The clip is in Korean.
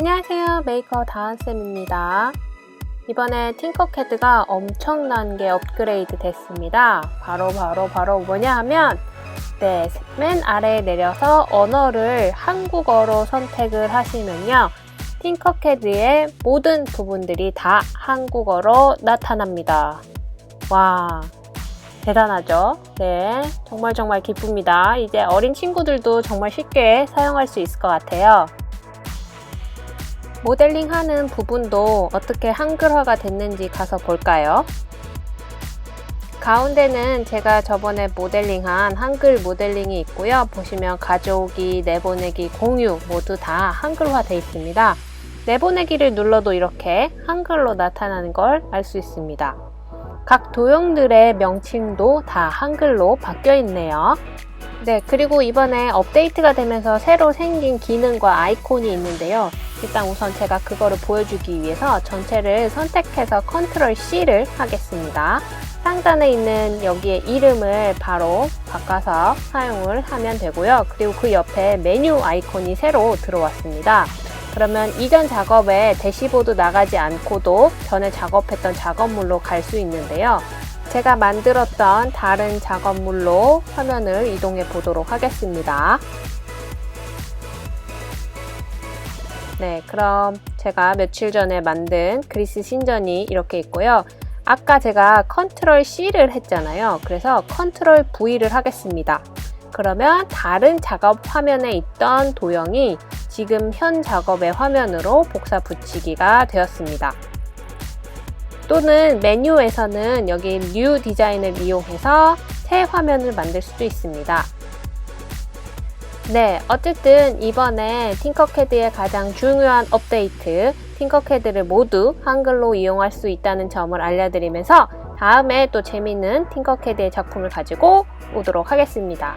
안녕하세요. 메이커 다은쌤입니다. 이번에 팅커캐드가 엄청난 게 업그레이드 됐습니다. 바로 바로 바로 뭐냐 하면 네, 맨 아래에 내려서 언어를 한국어로 선택을 하시면요. 팅커캐드의 모든 부분들이 다 한국어로 나타납니다. 와, 대단하죠? 네, 정말 정말 기쁩니다. 이제 어린 친구들도 정말 쉽게 사용할 수 있을 것 같아요. 모델링 하는 부분도 어떻게 한글화가 됐는지 가서 볼까요? 가운데는 제가 저번에 모델링한 한글 모델링이 있고요. 보시면 가져오기, 내보내기, 공유 모두 다 한글화 되어 있습니다. 내보내기를 눌러도 이렇게 한글로 나타나는 걸 알 수 있습니다. 각 도형들의 명칭도 다 한글로 바뀌어 있네요. 네, 그리고 이번에 업데이트가 되면서 새로 생긴 기능과 아이콘이 있는데요. 일단 우선 제가 그거를 보여주기 위해서 전체를 선택해서 컨트롤 C를 하겠습니다. 상단에 있는 여기에 이름을 바로 바꿔서 사용을 하면 되고요. 그리고 그 옆에 메뉴 아이콘이 새로 들어왔습니다. 그러면 이전 작업에 대시보드 나가지 않고도 전에 작업했던 작업물로 갈 수 있는데요. 제가 만들었던 다른 작업물로 화면을 이동해 보도록 하겠습니다. 네, 그럼 제가 며칠 전에 만든 그리스 신전이 이렇게 있고요. 아까 제가 컨트롤 C를 했잖아요. 그래서 컨트롤 V를 하겠습니다. 그러면 다른 작업 화면에 있던 도형이 지금 현 작업의 화면으로 복사 붙이기가 되었습니다. 또는 메뉴에서는 여기 New 디자인을 이용해서 새 화면을 만들 수도 있습니다. 네, 어쨌든 이번에 팅커캐드의 가장 중요한 업데이트, 팅커캐드를 모두 한글로 이용할 수 있다는 점을 알려드리면서 다음에 또 재밌는 팅커캐드의 작품을 가지고 오도록 하겠습니다.